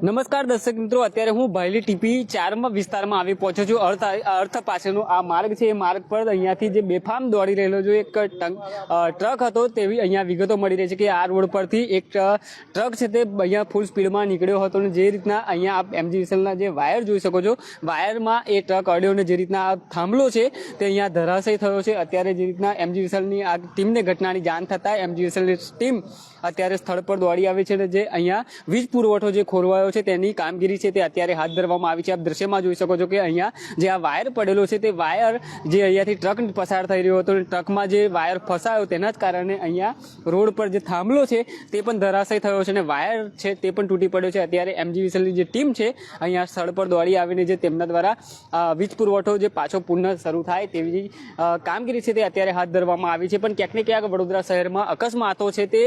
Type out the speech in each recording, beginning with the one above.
નમસ્કાર દર્શક મિત્રો, અત્યારે હું ભાયલી ટીપી ચારમાં વિસ્તારમાં આવી પહોંચ્યો છું. અર્થ અર્થ પાસેનો આ માર્ગ છે. એ માર્ગ પર અહીંયાથી જે બેફામ દોડી રહેલો જો એક ટ્રક હતો, તેવી અહીંયા વિગતો મળી રહી છે કે આ રોડ પરથી એક ટ્રક છે તે અહીંયા ફૂલ સ્પીડમાં નીકળ્યો હતો અને જે રીતના અહીંયા આપ એમજીવીસએલના જે વાયર જોઈ શકો છો વાયરમાં એ ટ્રક અડ્યો અને જે રીતના આ થાંભલો છે તે અહીંયા ધરાશય થયો છે. અત્યારે જે રીતના એમજીવીસએલની આ ટીમને ઘટનાની જાણ થતાં એમજીવીસએલની ટીમ અત્યારે સ્થળ પર દોડી આવી છે અને જે અહીંયા વીજ પુરવઠો જે ખોરવાયો છે, તેની કામગીરી છે તે અત્યારે હાથ ધરવામાં આવી છે. આપ દ્રશ્યમાં જોઈ શકો છો કે અહીંયા જે આ વાયર પડેલો છે, તે વાયર જે અહીંયાથી ટ્રક પસાર થઈ રહ્યો હતો. ટ્રકમાં જે વાયર ફસાયો તેના જ કારણે અહીંયા રોડ પર જે થાંભલો છે, તે પણ ધરાશય થયો છે અને વાયર છે તે પણ તૂટી પડ્યો છે. અત્યારે એમજીવીસએલની જે ટીમ છે, અહીંયા સ્થળ પર દોડી આવીને જે તેમના દ્વારા વીજ પુરવઠો જે પાછો પુનઃ શરૂ થાય તેવી કામગીરી છે તે અત્યારે હાથ ધરવામાં આવી છે. પણ ક્યાંક ને ક્યાંક વડોદરા શહેરમાં અકસ્માતો છે તે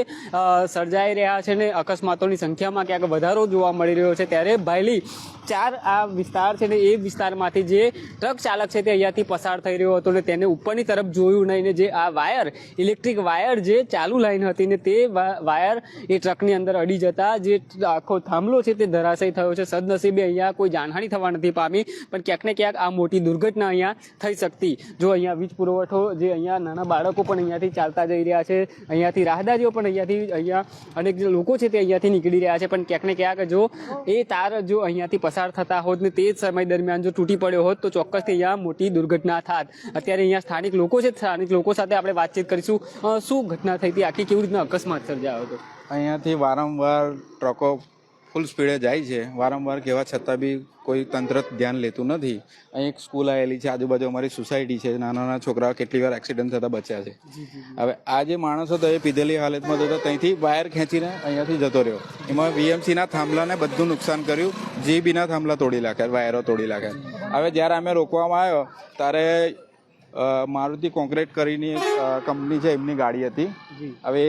સર્જાઈ રહ્યા છે ને અકસ્માતોની સંખ્યામાં ક્યાંક વધારો જોવા મળી રહ્યો છે ત્યારે ભાયલી ચાર આ વિસ્તાર છે ને એ વિસ્તારમાંથી જે ટ્રક ચાલક છે તે અહીંયાથી પસાર થઈ રહ્યો હતો ને તેને ઉપરની તરફ જોયું નહીં ને જે આ વાયર, ઇલેક્ટ્રિક વાયર જે ચાલુ લાઈન હતી ને તે વાયર એ ટ્રકની અંદર અડી જતા જે આખો થાંભલો છે તે ધરાશય થયો છે. સદનસીબે અહીંયા કોઈ જાનહાની થવા નથી પામી, પણ ક્યાંક ને ક્યાંક આ મોટી દુર્ઘટના અહીંયા થઈ શકતી. જો અહીંયા વીજ પુરવઠો જે અહીંયા નાના બાળકો પણ અહીંયાથી ચાલતા જઈ રહ્યા છે, અહીંયાથી રાહદારીઓ પણ અહીંયાથી, અહીંયા અનેક જે લોકો છે તે અહીંયાથી નીકળી રહ્યા છે, પણ ક્યાંક ને ક્યાંક જો એ તાર જો અહીંયાથી પસાર થતા હોત ને તે જ સમય દરમિયાન જો તૂટી પડ્યો હોત, તો ચોક્કસથી અહીંયા મોટી દુર્ઘટના થાત. અત્યારે અહીંયા સ્થાનિક લોકો છે, સ્થાનિક લોકો સાથે આપણે વાતચીત કરીશું. શું ઘટના થઈ હતી? આખી કેવી રીતના અકસ્માત સર્જાયો હતો? અહીંયાથી વારંવાર ટ્રકો ફૂલ સ્પીડે જાય છે. વારંવાર કહેવા છતાં બી કોઈ તંત્ર ધ્યાન લેતું નથી. અહીં એક સ્કૂલ આવેલી છે આજુબાજુ અમારી સોસાયટી છે. નાના નાના છોકરાઓ કેટલી વાર એક્સિડન્ટ થતા બચ્યા છે. હવે આ જે માણસ હતો એ પીધેલી હાલતમાં હતો ત્યાંથી વાયર ખેંચીને અહીંયાથી જતો રહ્યો. એમાં વીએમસીના થાંભલાને બધું નુકસાન કર્યું. જીબીના થાંભલા તોડી નાખ્યા વાયરો તોડી નાખ્યા. હવે જ્યારે અમે રોકવામાં આવ્યો ત્યારે મારુતિ કોન્ક્રીટ કરીને કંપની છે એમની ગાડી હતી. હવે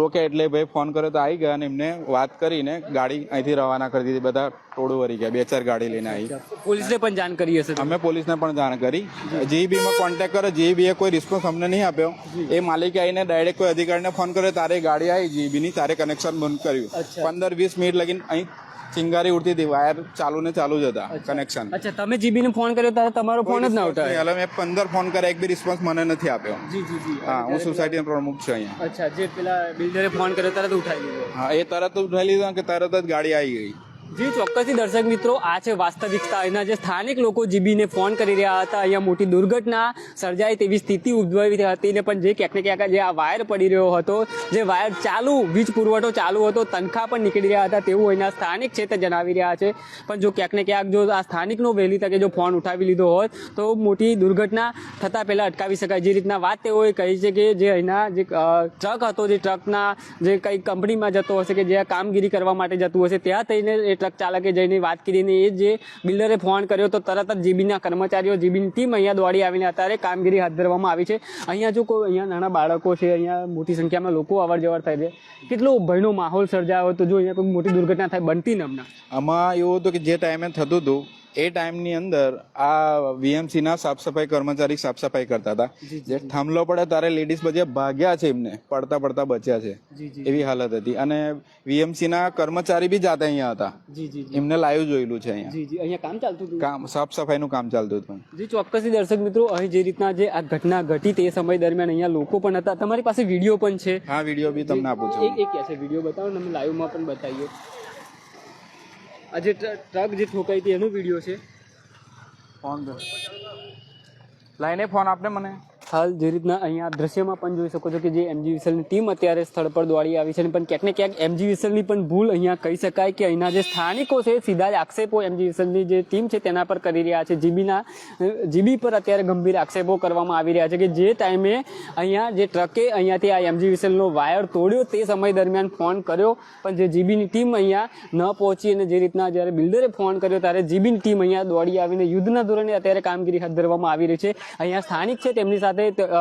રોક્યા રોકે એટલે ભાઈ ફોન કર્યો તો આવી ગયા અને એમને વાત કરીને ગાડી અહીંથી રવાના કરી દીધી. બધા ટોળું વળી ગયા બે ચાર ગાડી લઈને આવી પોલીસને પણ જાણ કરી હશે અમે પોલીસને પણ જાણ કરી. જીઈબીમાં કોન્ટેક્ટ કર્યો જીઈબીએ કોઈ રિસ્પોન્સ અમને નહીં આપ્યો. એ માલિકે આવીને ડાયરેક્ટ કોઈ અધિકારીને ફોન કર્યો તારે ગાડી આવી જીઈબીની તારે કનેક્શન બંધ કર્યું. પંદર વીસ મિનિટ લગીને અહીં ચિંગારી ઉડતી હતી વાયર ચાલુ ને ચાલુ જ હતા કનેક્શન અચ્છા તમે જીબી ને ફોન કર્યો ત્યારે તમારો ફોન જ ના ઉઠાયો? એટલે મેં પંદર ફોન કર્યા એક બી રિસ્પોન્સ મને નથી આપ્યો. જી જી જી. હા હું સોસાયટીનો પ્રમુખ છું અહીંયા. અચ્છા જે પેલા બિલ્ડરે ફોન કર્યો તરત ઉઠાવી લીધો. હા એ તરત ઉઠાવી લીધો કે તરત જ ગાડી આવી ગઈ. જી, ચોક્કસથી દર્શક મિત્રો, આ છે વાસ્તવિકતા. અહીંના જે સ્થાનિક લોકો જીબીને ફોન કરી રહ્યા હતા, અહીંયા મોટી દુર્ઘટના સર્જાય તેવી સ્થિતિ ઉદ્ભવી હતી ને પણ જે ક્યાંક ને ક્યાંક જે આ વાયર પડી રહ્યો હતો, જે વાયર ચાલુ, વીજ પુરવઠો ચાલુ હતો, તનખા પણ નીકળી રહ્યા હતા તેવું અહીંના સ્થાનિક છે તે જણાવી રહ્યા છે. પણ જો ક્યાંક ને ક્યાંક જો આ સ્થાનિકનો વહેલી તકે જો ફોન ઉઠાવી લીધો હોત, તો મોટી દુર્ઘટના થતાં પહેલાં અટકાવી શકાય. જે રીતના વાત તેઓએ કહી છે કે જે અહીંના જે ટ્રક હતો, જે ટ્રકના જે કંઈ કંપનીમાં જતો હશે કે જે કામગીરી કરવા માટે જતું હશે, ત્યાં થઈને ટ્રક ચાલકે જઈને વાત કરીને એ જે બિલ્ડરે ફોન કર્યો તો તરત જ જીબીના કર્મચારીઓ, જીબીની ટીમ અહીંયા દોડી આવીને અત્યારે કામગીરી હાથ ધરવામાં આવી છે. અહીંયા જો કોઈ, અહીંયા નાના બાળકો છે, અહીંયા મોટી સંખ્યામાં લોકો અવર જવર થાય છે. કેટલો ભયનો માહોલ સર્જાયો તો જો અહીંયા કોઈ મોટી દુર્ઘટના થાય, બનતી ને હમણાં આમાં એવું હતું કે જે ટાઈમે થતું હતું એ ટાઈમની અંદર આ વીએમસી ના સાફ સફાઈ કર્મચારી સાફ સફાઈ કરતા હતા. જે થાંભલો પડે ત્યારે લેડીઝ બધા ભાગ્યા છે એમને. પડતા પડતા બચ્યા છે. એવી હાલત હતી. અને વીએમસી ના કર્મચારી બી જાતે અહીંયા હતા. એમને લાઈવ જોયેલું છે અહીંયા. અહીંયા કામ ચાલતું હતું? કામ સાફ સફાઈનું કામ ચાલતું હતું. જી ચોક્કસથી દર્શક મિત્રો અહીં જે રીતના જે આ ઘટના ઘટી તે સમય દરમિયાન અહીંયા લોકો પણ હતા. તમારી પાસે વીડિયો પણ છે. હા વીડિયો બી તમને આપું છું. એક એક છે? વીડિયો બતાવો ને અમે લાઈવમાં પણ બતાવીએ. આ જે ટ્રક જે ઠોકાઈ હતી એનો વીડિયો છે. ફોન લાઈને ફોન આપને મને. હાલ જે રીતના અહીંયા દ્રશ્યમાં પણ જોઈ શકો છો કે જે એમજી વિસલની ટીમ અત્યારે સ્થળ પર દોડી આવી છે પણ ક્યાંક ને ક્યાંક એમજી વિસલની પણ ભૂલ અહીંયા કહી શકાય કે અહીંના જે સ્થાનિકો છે, સીધા જ આક્ષેપો એમજી વિસલની જે ટીમ છે તેના પર કરી રહ્યા છે. જીબીના જીબી પર અત્યારે ગંભીર આક્ષેપો કરવામાં આવી રહ્યા છે કે જે ટાઈમે અહીંયા જે ટ્રકે અહીંયાથી આ એમજી વિસલનો વાયર તોડ્યો તે સમય દરમિયાન ફોન કર્યો, પણ જે જીબીની ટીમ અહીંયા ન પહોંચી અને જે રીતના જ્યારે બિલ્ડરે ફોન કર્યો ત્યારે જીબીની ટીમ અહીંયા દોડી આવીને યુદ્ધના ધોરણે અત્યારે કામગીરી હાથ ધરવામાં આવી રહી છે. અહીંયા સ્થાનિક છે તેમની સાથે સાથે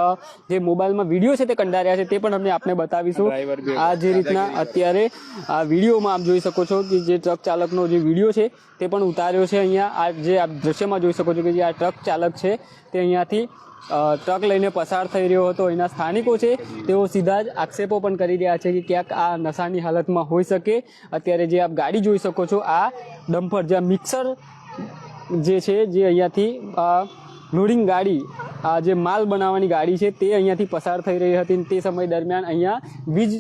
જે મોબાઈલમાં વીડિયો છે તે કંડાર્યા છે તે પણ અમે આપને બતાવીશું. આ જે રીતના અત્યારે આ વિડીયોમાં આપ જોઈ શકો છો કે જે ટ્રક ચાલકનો જે વીડિયો છે તે પણ ઉતાર્યો છે અહીંયા. આ જે આપ દ્રશ્યમાં જોઈ શકો છો કે જે આ ટ્રક ચાલક છે તે અહીંયાથી ટ્રક લઈને પસાર થઈ રહ્યો હતો. એના સ્થાનિકો છે તેઓ સીધા જ આક્ષેપો પણ કરી રહ્યા છે કે ક્યાંક આ નશાની હાલતમાં હોઈ શકે. અત્યારે જે આપ ગાડી જોઈ શકો છો આ ડમ્પર જે મિક્સર જે છે જે અહીંયાથી લોડિંગ ગાડી આ જે માલ બનાવવાની ગાડી છે તે અહીંયાથી પસાર થઈ રહી હતી તે સમય દરમિયાન અહીંયા વીજ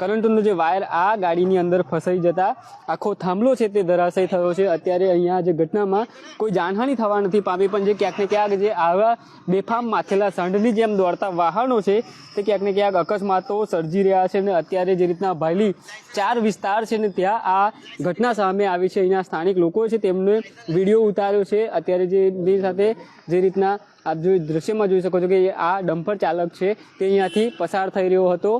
કરંટનો જે વાયર આ ગાડીની અંદર ફસાઈ જતા આખો થાંભલો છે તે ધરાશય થયો છે. અત્યારે અહીંયા જે ઘટનામાં કોઈ જાનહાનિ થવા નથી પામી, પણ જે ક્યાંક ને ક્યાંક જે આવા બેફામ માથેલા સંઢની જેમ દોડતા વાહનો છે તે ક્યાંક ને ક્યાંક અકસ્માતો સર્જી રહ્યા છે અને અત્યારે જે રીતના ભાયલી ચાર વિસ્તાર છે ને ત્યાં આ ઘટના સામે આવી છે. અહીંના સ્થાનિક લોકો છે તેમને વીડિયો ઉતાર્યો છે. અત્યારે જે સાથે જે રીતના આપ જો દ્રશ્યમાં જોઈ શકો છો કે આ ડમ્પર ચાલક છે તે અહીંયાથી પસાર થઈ રહ્યો હતો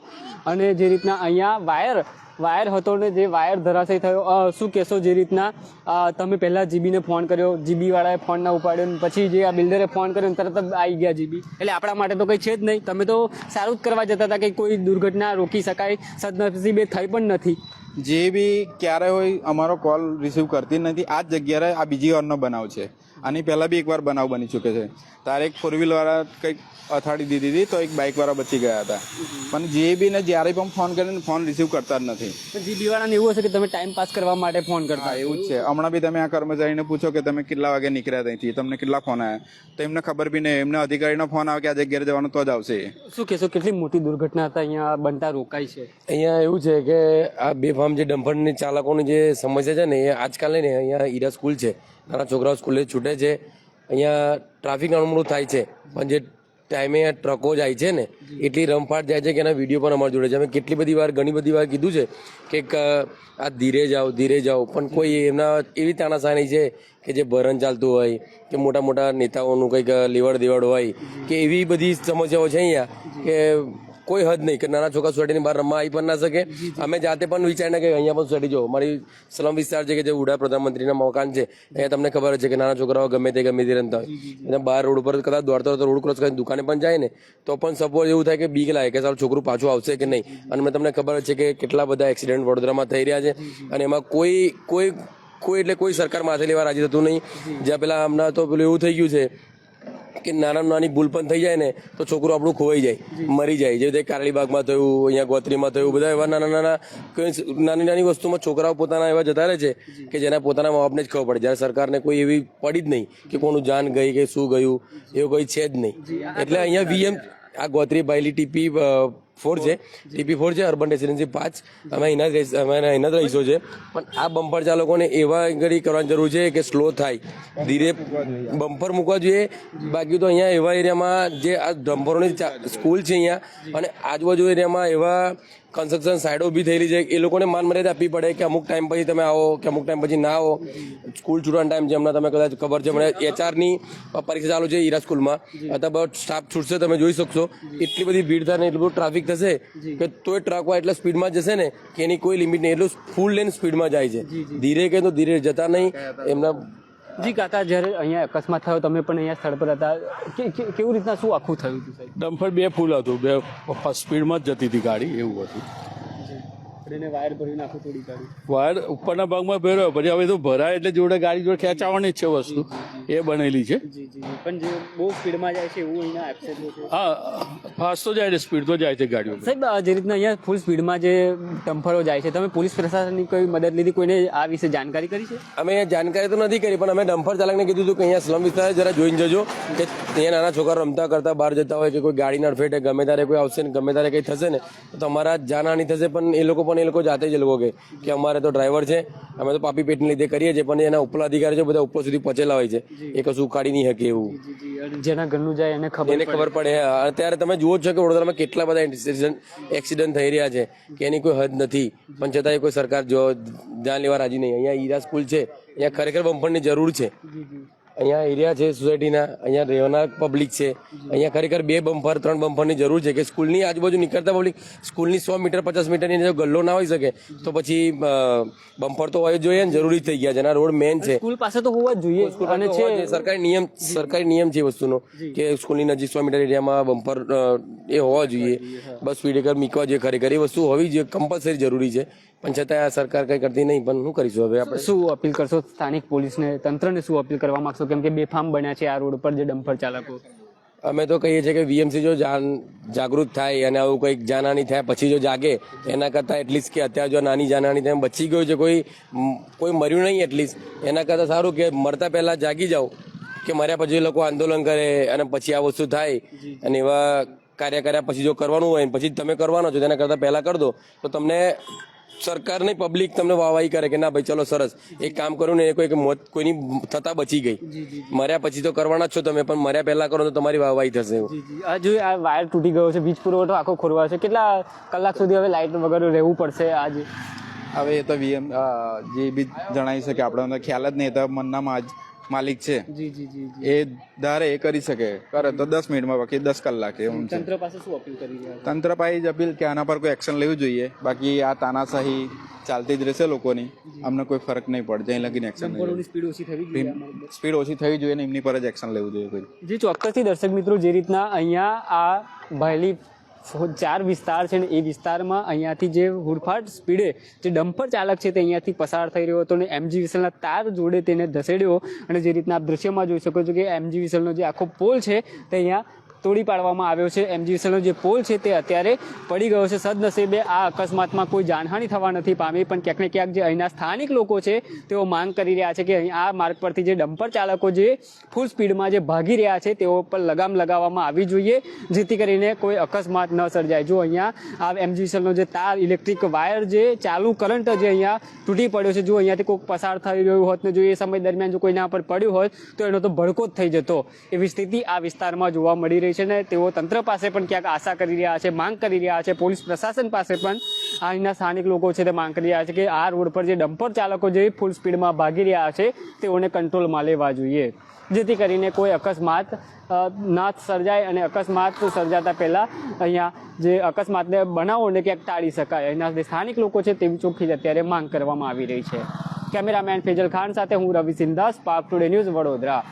અને જે રીતના અહીંયા વાયર વાયર હતો ને જે વાયર ધરાશય થયો શું કહેશો જે રીતના તમે પહેલાં જીબીને ફોન કર્યો, જીબીવાળાએ ફોન ના ઉપાડ્યો ને પછી જે આ બિલ્ડરે ફોન કર્યો ને તરત જ આવી ગયા જીબી. એટલે આપણા માટે તો કંઈ છે જ નહીં. તમે તો સારું જ કરવા જતા હતા કે કોઈ દુર્ઘટના રોકી શકાય, સદનસીબે થઈ પણ નથી. જે બી ક્યારે હોય અમારો કોલ રિસીવ કરતી નથી. આ જ જગ્યાએ આ બીજી વારનો બનાવ છે. આની પહેલાં બી એકવાર બનાવ બની ચૂકે છે. તારે એક ફોર વ્હીલ વાળા કંઈક અથાડી દીધી હતી તો એક બાઇકવાળા બચી ગયા હતા. પણ જે બી ને જ્યારે પણ ફોન કરીને ફોન રિસીવ કરતા જ નથી. જીબીવાળાને જીબી એવું હશે કે તમે ટાઈમ પાસ કરવા માટે ફોન કરતા. એવું જ છે. હમણાં બી તમે આ કર્મચારીને પૂછો કે તમે કેટલા વાગે નીકળ્યા ત્યાંથી તમને કેટલા ફોન આવ્યા તો એમને ખબર બી નહીં. એમને અધિકારીનો ફોન આવે કે આજે ઘેર જવાનું તો જ આવશે. શું કહેશો કેટલી મોટી દુર્ઘટના હતા? અહીંયા બનતા રોકાઈ છે. અહીંયા એવું છે કે આ બેફામ જે ડમ્પરની ચાલકોની જે સમસ્યા છે ને એ આજકાલ ને અહીંયા ઈરા સ્કૂલ છે. નાના છોકરાઓ સ્કૂલે છૂટે છે. અહીંયા ટ્રાફિક અણમણું થાય છે. પણ જે ટાઈમે આ ટ્રકો જાય છે ને, એટલી રમફાટ જાય છે કે એના વીડિયો પણ અમારી જોડે છે. અમે કેટલી બધી વાર, ઘણી બધી વાર કીધું છે કે આ ધીરે જાઓ ધીરે જાઓ. પણ કોઈ એમના એવી તાનાશાહી છે કે જે ભરણ ચાલતું હોય, કે મોટા મોટા નેતાઓનું કંઈક લેવડ દેવડ હોય, કે એવી બધી સમસ્યાઓ છે અહીંયા કે કોઈ હદ નહીં કે નાના છોકરા સોસાયટીની બહાર રમવા આવી પણ ના શકે. અમે જાતે પણ વિચારીને કે અહીંયા પણ સોસાયટી જો મારી સ્લમ વિસ્તાર છે કે જે ઉડા પ્રધાનમંત્રીના મકાન છે અહીંયા તમને ખબર છે કે નાના છોકરાઓ ગમે તે ગમે તે રમતા હોય. અને બહાર રોડ ઉપર કદાચ દોડતા તો રોડ ક્રોસ કરીને દુકાને પણ જાય ને તો પણ સપોઝ એવું થાય કે બીક લાગે કે સારું છોકરું પાછું આવશે કે નહીં. અને તમને ખબર છે કે કેટલા બધા એક્સિડન્ટ વડોદરામાં થઈ રહ્યા છે. અને એમાં કોઈ કોઈ કોઈ એટલે કોઈ સરકાર માથે લેવા રાજી થતું નહીં. જ્યાં પેલા હમણાં તો પેલું એવું થઈ ગયું છે કે નાના નાની ભૂલ પણ થઈ જાય ને તો છોકરું આપણું ખોવાઈ જાય મરી જાય. જે રીતે કારળીબાગમાં થયું અહીંયા ગોત્રીમાં થયું બધા એવા નાના નાના કોઈ નાની નાની વસ્તુમાં છોકરાઓ પોતાના એવા જતા રહે છે કે જેના પોતાના મા બાપને જ ખબર પડે. જ્યારે સરકારને કોઈ એવી પડી જ નહીં કે કોનું જાન ગઈ કે શું ગયું એવું કોઈ છે જ નહીં. એટલે અહીંયા વીએમ આ ગોત્રી બાયલી ટીપી ફોર છે ટીપી ફોર છે અર્બન રેસિડેન્સી પાંચ અમે અહીંના જ અમે અહીંના જ રહીશો છે. પણ આ બમ્પર ચાલકોને એવા ઘડી કરવાની જરૂર છે કે સ્લો થાય. ધીરે બમ્પર મૂકવા જોઈએ. બાકી તો અહીંયા એવા એરિયામાં જે આ ડમ્પરોની સ્કૂલ છે અહીંયા અને આજુબાજુ એરિયામાં એવા કન્સ્ટ્રક્શન સાઈડો ઊભી થયેલી છે. એ લોકોને માન મર્યાદા આપવી પડે કે અમુક ટાઈમ પછી તમે આવો કે અમુક ટાઈમ પછી ના આવો. સ્કૂલ છૂટવાનો ટાઈમ છે હમણાં તમે કદાચ ખબર છે મને એચઆરની પરીક્ષા ચાલુ છે ઈરા સ્કૂલમાં. અથવા સ્ટાફ છૂટશે તમે જોઈ શકશો. એટલી બધી ભીડ થાય ને એટલું બધું ટ્રાફિક થશે કે તોય ટ્રક હોય એટલા સ્પીડમાં જશે ને કે એની કોઈ લિમિટ નહીં. એટલું ફૂલ લેન સ્પીડમાં જાય છે. ધીરે કે તો ધીરે જતા નહીં. એમના જી કાકા જ્યારે અહીંયા અકસ્માત થયો તમે પણ અહીંયા સ્થળ પર હતા. કેવું રીતના શું આખું થયું હતું ડમ્ફર બે ફૂલ હતું. બે સ્પીડમાં જ જતી હતી ગાડી એવું હતું. એને વાયર ભરી આખું તોડી કાઢ્યું. વાયર ઉપરના ભાગમાં ભેરો પછી હવે તો ભરાય એટલે જોડે ગાડી જોડે ખેંચાવાની જ છે વસ્તુ. એ બનેલી છે. જી જી પણ જે બહુ સ્પીડમાં જાય છે એવું અહીંયા એક્સેપ્ટ હા ફાસ્ટ તો જાય છે સ્પીડ તો જાય છે ગાડીઓ સાહેબ આ જે રીતના અહીંયા ફૂલ સ્પીડમાં જે ટમ્ફરો જાય છે તમે પોલીસ પ્રશાસનની કોઈ મદદ લીધી કોઈને આ વિશે જાણકારી કરી છે? અમે જાણકારી તો નથી કરી પણ અમે ડમ્ફર ચાલકને કીધું હતું કે અહીંયા સ્લમ વિસ્તાર જરા જોઈને જજો કે અહીંયા નાના છોકરા રમતા કરતા બહાર જતા હોય કે કોઈ ગાડી અડફેટે ગમે ત્યારે કોઈ આવશે ને ગમે ત્યારે કંઈ થશે ને તો તમારા જાનહાની થશે પણ એ લોકો પણ એ લોકો જાતે જ લોકો કે કે અમારે તો ડ્રાઈવર છે અમે તો પાપી પેટને લીધે કરીએ છીએ પણ એના ઉપલા અધિકારી છે બધા ઉપર સુધી પહોંચેલા હોય છે. એ કશું ઉકાળી નહીં શકે એવું. જેના ઘરનું જાય એને ખબર એને ખબર પડે અત્યારે તમે જુઓ છો કે વડોદરામાં કેટલા બધા એક્સિડન્ટ એક્સિડન્ટ થઈ રહ્યા છે કે એની કોઈ હદ નથી. પણ છતાંય કોઈ સરકાર જો ધ્યાન લેવા રાજી નહીં. અહીંયા ઈરા સ્કૂલ છે અહીંયા ખરેખર બમ્પરની જરૂર છે. અહીંયા એરિયા છે સોસાયટીના અહીંયા રહેવાના પબ્લિક છે. અહીંયા ખરેખર બે બમ્પર ત્રણ બમ્પરની જરૂર છે કે સ્કૂલની આજુબાજુ નીકળતા પબ્લિક સ્કૂલની સો મીટર પચાસ મીટરની જો ગલ્લો ના હોઈ શકે તો પછી બમ્ફર બમ્પર તો હોય જોઈએ ને જરૂરી થઈ ગયા છે. અને રોડ મેન છે. સ્કૂલ પાસે તો હોવા જોઈએ. અને છે સરકારી નિયમ સરકારી નિયમ છે એ વસ્તુનો કે સ્કૂલની નજીક સો મીટર એરિયામાં બમ્પર એ હોવા જોઈએ. બસ સ્પીડ બ્રેકર મૂકવા જોઈએ. ખરેખર એ વસ્તુ હોવી જોઈએ કમ્પલસરી જરૂરી છે. પણ છતાં આ સરકાર કઈ કરતી નહીં પણ શું કરીશું હવે આપણે. શું અપીલ કરશો? સ્થાનિક પોલીસને તંત્રને શું અપીલ કરવા માંગશો? કેમ કે બેફામ બન્યા છે આ રોડ પર જે ડમ્પર ચાલકો. અમે તો કહીએ છીએ કે વીએમસી જો જાન જાગૃત થાય અને આવું કંઈક જાનહાની થાય પછી જો જાગે એના કરતાં એટલીસ્ટ કે અત્યારે જો નાની જાનહાની થાય બચી ગયું છે કોઈ કોઈ મર્યું નહીં એટલીસ્ટ. એના કરતાં સારું કે મરતા પહેલાં જાગી જાઓ કે મર્યા પછી લોકો આંદોલન કરે અને પછી આ વસ્તુ થાય. અને એવા કાર્ય કર્યા પછી જો કરવાનું હોય પછી તમે કરવાનો છો તેના કરતાં પહેલાં કરી દો. તો તમને સરકાર નહીં પબ્લિક તમને વાહવાહી કરે કે ના ભાઈ ચલો સરસ. એક કામ કર્યું ને એ કોઈ મોત કોઈની થતા બચી ગઈ. મર્યા પછી તો કરવાના જ છો તમે પણ મર્યા પહેલા કરો તો તમારી વાહવાહી થશે. આ જો આ વાયર તૂટી ગયો છે વીજ પુરવઠો આખો ખોરવા છે કેટલા કલાક સુધી હવે લાઇટ વગર રહેવું પડશે આજે? હવે એ તો વીએમ જે બી જણાવી શકે આપણે ખ્યાલ જ નહીં તો મનના મા- માલિક છે. જી જી જી એ ધારે એ કરી શકે. કરે તો દસ મિનિટમાં બાકી દસ કલાકે એવું છે. તંત્ર પાસે શું અપીલ કરી રહ્યા તંત્ર પાસે જ અપીલ કે આના પર કોઈ એક્શન લેવું જોઈએ. બાકી આ તાનાશાહી ચાલતી જ રહેશે લોકોની. અમને કોઈ ફરક નહીં પડે. જ્યાં લગીને એક્શન સ્પીડ ઓછી થવી જોઈએ સ્પીડ ઓછી થવી જોઈએ ને એમની પર જ એક્શન લેવું જોઈએ કોઈ. જે ચોક્કસથી દર્શક મિત્રો જે રીતના અહીંયા આ ભાયલી ફો- ચાર વિસ્તાર છે ને એ વિસ્તારમાં અહીંયાથી જે હુડફાટ સ્પીડે જે ડમ્પર ચાલક છે તે અહીંયાથી પસાર થઈ રહ્યો હતો અને એમજી વિસલના તાર જોડે તેને ધસેડ્યો. અને જે રીતના આપ દૃશ્યમાં જોઈ શકો છો કે એમજી વિસલનો જે આખો પોલ છે તે અહીંયા તોડી પાડવામાં આવ્યો છે. એમજી વિસલનો જે પોલ છે તે અત્યારે પડી ગયો છે સદનસીબે. આ અકસ્માતમાં કોઈ જાનહાની થવા નથી પામી, પણ ક્યાંક ને ક્યાંક જે અહીંના સ્થાનિક લોકો છે તેઓ માંગ કરી રહ્યા છે કે અહીં આ માર્ગ પરથી જે ડમ્પર ચાલકો જે ફૂલ સ્પીડમાં જે ભાગી રહ્યા છે તેઓ પર લગામ લગાવવામાં આવી જોઈએ, જેથી કરીને કોઈ અકસ્માત ન સર્જાય. જો અહીંયા આ એમજીવીસલનો જે તાર, ઇલેક્ટ્રિક વાયર જે ચાલુ કરંટ જે અહીંયા તૂટી પડ્યો છે, જો અહીંયાથી કોઈક પસાર થઈ રહ્યું હોત ને જો એ સમય દરમિયાન જો કોઈના પર પડ્યું હોત, તો એનો તો ભડકો જ થઈ જતો. એવી સ્થિતિ આ વિસ્તારમાં જોવા મળી રહી છે. ને તેઓ તંત્ર પાસે પણ ક્યાંક આશા કરી રહ્યા છે, માંગ કરી રહ્યા છે, પોલીસ પ્રશાસન પાસે પણ અહીંના સ્થાનિક લોકો છે તે માંગ કરી રહ્યા છે કે આ રોડ પર જે ડમ્પર ચાલકો જે ફૂલ સ્પીડમાં ભાગી રહ્યા છે, તેઓને કંટ્રોલમાં લેવા જોઈએ. જેથી કરીને કોઈ અકસ્માત ના સર્જાય અને અકસ્માત સર્જાતા પહેલાં અહીંયા જે અકસ્માતને બનાવોને ક્યાંક ટાળી શકાય. અહીંના જે સ્થાનિક લોકો છે તેવી ચોખ્ખી જ અત્યારે માંગ કરવામાં આવી રહી છે. કેમેરામેન ફેજલ ખાન સાથે હું રવિ સિંધાસ પાક ટુડે ન્યૂઝ વડોદરા.